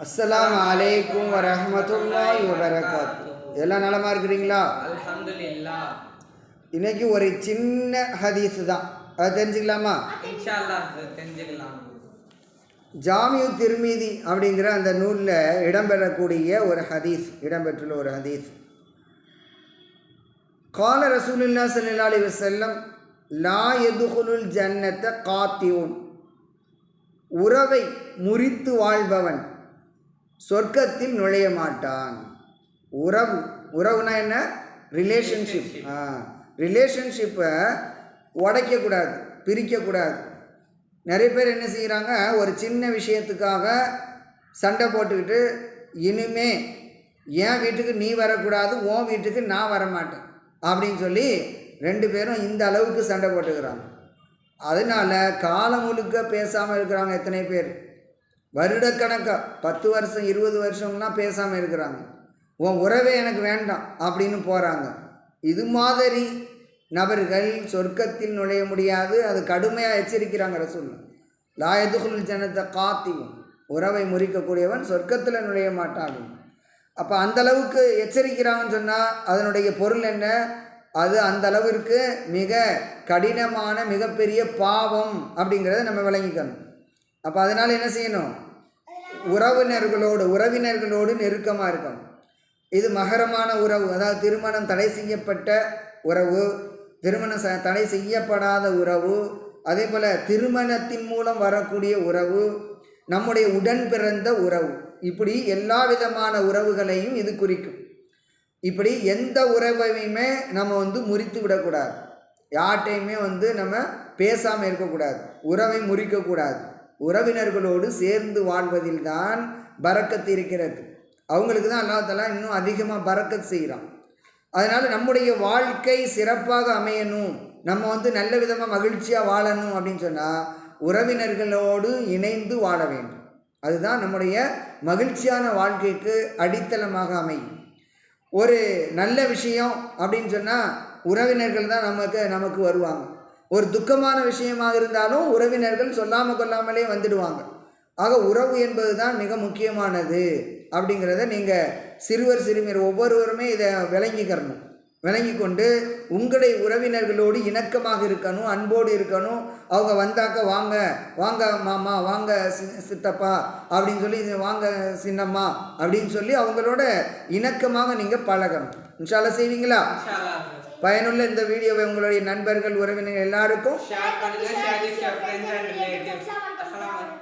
அஸ்ஸலாமு அலைக்கும் வரஹ்மத்துல்லாஹி வபரகாத்து. எல்லாம் நலமா இருக்கிறீங்களா? இன்னைக்கு ஒரு சின்ன ஹதீஸ் தான். அதை தெரிஞ்சுக்கலாமா? தெரிஞ்சுக்கலாம். ஜாமியு திருமீதி அப்படிங்கிற அந்த நூலில் இடம்பெறக்கூடிய ஒரு ஹதீஸ் இடம்பெற்றுள்ள ஒரு ஹதீஸ். கால ரசூலுல்லா ஸல்லல்லாஹு அலைஹி வஸல்லம் லா எதுகுலுல் ஜன்னத்த காத்தியூன் உறவை முறித்து வாழ்பவன். சொர்க்கத்தில் நுழைய மாட்டான். உறவு உறவுனா என்ன? ரிலேஷன்ஷிப் ஆ ரிலேஷன்ஷிப்பை உடைக்கக்கூடாது பிரிக்கக்கூடாது. நிறைய பேர் என்ன செய்கிறாங்க ஒரு சின்ன விஷயத்துக்காக சண்டை போட்டுக்கிட்டு இனிமே என் வீட்டுக்கு நீ வரக்கூடாது உன் வீட்டுக்கு நான் வரமாட்டேன் அப்படின்னு சொல்லி ரெண்டு பேரும் இந்த அளவுக்கு சண்டை போட்டுக்கிறாங்க. அதனால காலம் முழுக்க பேசாமல் இருக்கிறாங்க எத்தனை பேர்? வருடக்கணக்காக பத்து வருஷம் இருபது வருஷம்லாம் பேசாமல் இருக்கிறாங்க. உன் உறவே எனக்கு வேண்டாம் அப்படின்னு போகிறாங்க இது மாதிரி நபர்கள் சொர்க்கத்தில் நுழைய முடியாது. அது கடுமையாக எச்சரிக்கிறாங்க ரசூல் லாயதுகுல் ஜனத்தை காத்தியும் உறவை முறிக்கக்கூடியவன் சொர்க்கத்தில் நுழைய மாட்டான். அப்போ அந்த அளவுக்கு எச்சரிக்கிறாங்கன்னு சொன்னால் அதனுடைய பொருள் என்ன? அது அந்த அளவிற்கு மிக கடினமான மிகப்பெரிய பாவம் அப்படிங்கிறத நம்ம விளங்கிக்கணும். அப்போ அதனால் என்ன செய்யணும்? உறவினர்களோடு உறவினர்களோடு நெருக்கமாக இருக்கணும். இது மகரமான உறவு அதாவது திருமணம் தடை செய்யப்பட்ட உறவு திருமணம் ச தடை செய்யப்படாத உறவு அதே போல் திருமணத்தின் மூலம் வரக்கூடிய உறவு நம்முடைய உடன் பிறந்த உறவு. இப்படி எல்லா விதமான உறவுகளையும் இது குறிக்கும். இப்படி எந்த உறவையுமே நம்ம வந்து முறித்து விடக்கூடாது. யார்கிட்டையுமே வந்து நம்ம பேசாமல் இருக்கக்கூடாது. உறவை முறிக்கக்கூடாது. உறவினர்களோடு சேர்ந்து வாழ்வதில் தான் பறக்கத்து இருக்கிறது. அவங்களுக்கு தான் அல்லாத்தெல்லாம் இன்னும் அதிகமாக பறக்கத் செய்கிறான் அதனால் நம்முடைய வாழ்க்கை சிறப்பாக அமையணும். நம்ம வந்து நல்ல விதமாக மகிழ்ச்சியாக வாழணும் அப்படின்னு சொன்னால் உறவினர்களோடு இணைந்து வாழ வேண்டும். அதுதான் நம்முடைய மகிழ்ச்சியான வாழ்க்கைக்கு அடித்தளமாக அமையும். ஒரு நல்ல விஷயம் அப்படின்னு சொன்னால் உறவினர்கள் தான் நமக்கு நமக்கு வருவாங்க. ஒரு துக்கமான விஷயமாக இருந்தாலும் உறவினர்கள் சொல்லாமல் கொள்ளாமலே வந்துடுவாங்க. ஆக உறவு என்பது தான் மிக முக்கியமானது. அப்படிங்கிறத நீங்கள் சிறுவர் சிறுமியர் ஒவ்வொருவருமே இதை விளங்கிக்கிறணும் விளங்கி கொண்டு உங்களுடைய உறவினர்களோடு இணக்கமாக இருக்கணும் அன்போடு இருக்கணும். அவங்க வந்தாக்க வாங்க வாங்க மாமா வாங்க சி- சித்தப்பா அப்படின்னு சொல்லி வாங்க சின்னம்மா அப்படின்னு சொல்லி அவங்களோட இணக்கமாக நீங்கள் பழகணும். இன்ஷால்லா செய்வீங்களா? பயனுள்ள இந்த வீடியோவை உங்களுடைய நண்பர்கள் உறவினர்கள் எல்லாருக்கும் ஷேர் பண்ணுங்க ஷேர் ஃப்ரெண்ட்ஸ் அண்ட் ரிலேட்டிவ்ஸ் அஸ்ஸலாமு அலைக்கும்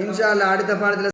இன்ஷா அல்லாஹ் அடுத்த பாடத்தில்